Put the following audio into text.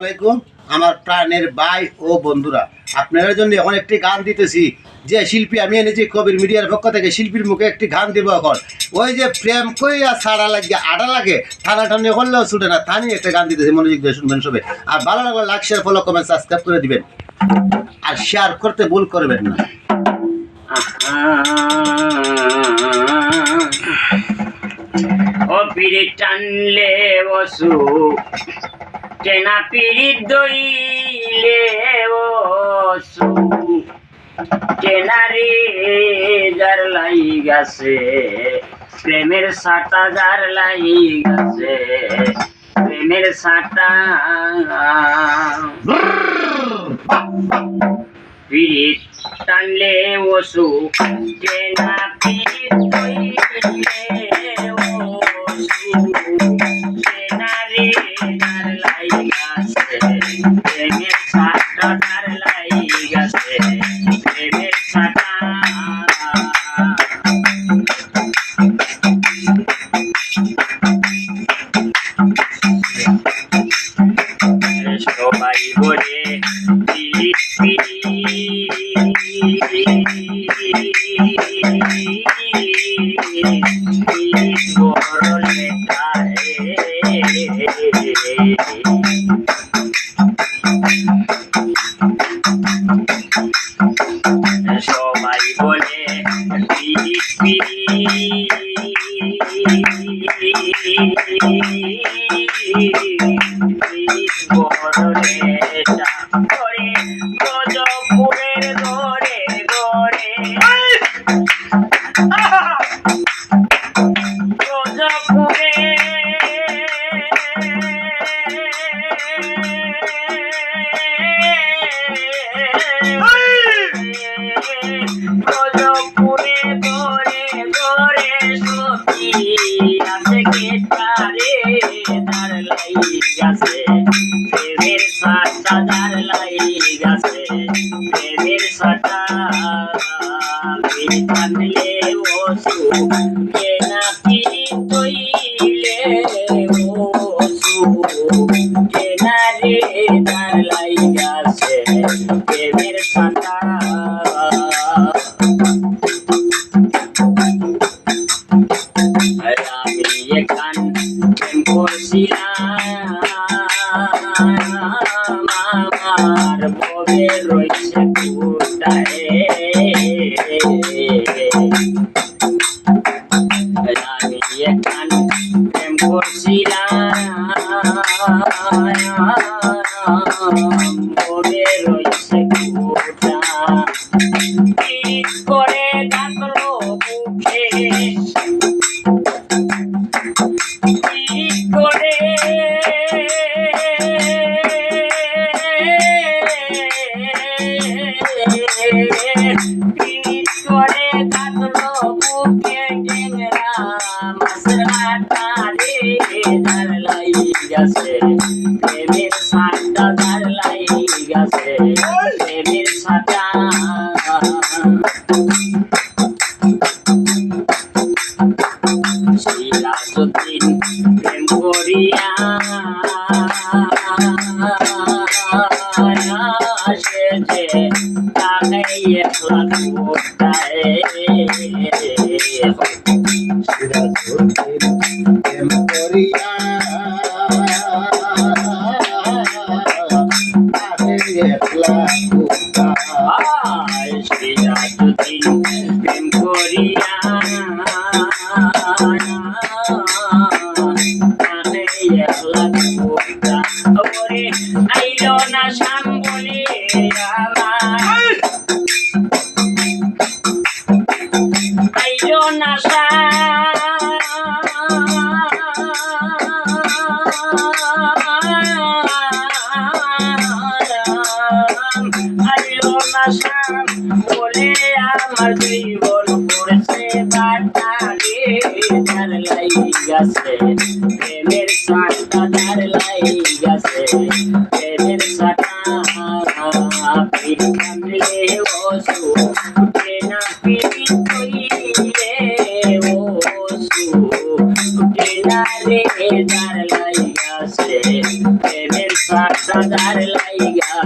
আসসালামাইকুম আমার প্রাণের ভাই ও বন্ধুরা। আপনাদের জন্য এখন একটি গান দিতেছি, যে শিল্পী আমি এনেছি কবির মিডিয়ার পক্ষ থেকে, শিল্পীর মুখে একটি গান দেবো এখন। ওই যে প্রেম কইয়া সারা লাগে আড়া লাগে টানা টানি করলেও ছুটে না থানি একটা গান দিতেছি, মনোযোগ দিয়ে শুনবেন সবে। আর ভালো শেয়ার ফলো কমেন্ট সাবস্ক্রাইব করে দিবেন। আর শেয়ার করতে ভুল করবেন না। ও পিড়ি টানলে বসু কেনা পিড়ি দইলে বসু কেনা রে, যার লাই গেছে, প্রেমের সাটা যার লাই গেছে, প্রেমের সাটা। পিড়ি টানলে ওসু কেনা পিড়ি দইলে সবাই বলে পিড়ি গজপুরের গেছে প্রেমের সাটা টানলে ওসু কেনা আমার ববে রয়েছে কুটায় আমি এখান প্রেম করছিলাম। রে দার লাই গেছে প্রেমের সাটা দার লাই গেছে প্রেমের সাটা সিরাজুদ্দিন প্রেম করিয়া সেজে তাকে একলা কোটায় সিরাজউদ্দিন করিয়া বলে আমার জীবন পড়ছে বাটারে তার লাই গেছে প্রেমের সাটা, তার লাই গেছে প্রেমের সাটা। পিটামলে ওসু না পিটি কইলে ওসু রে যার লাইগাছে, প্রেমের সাথা যার লাইগাছে প্রেমের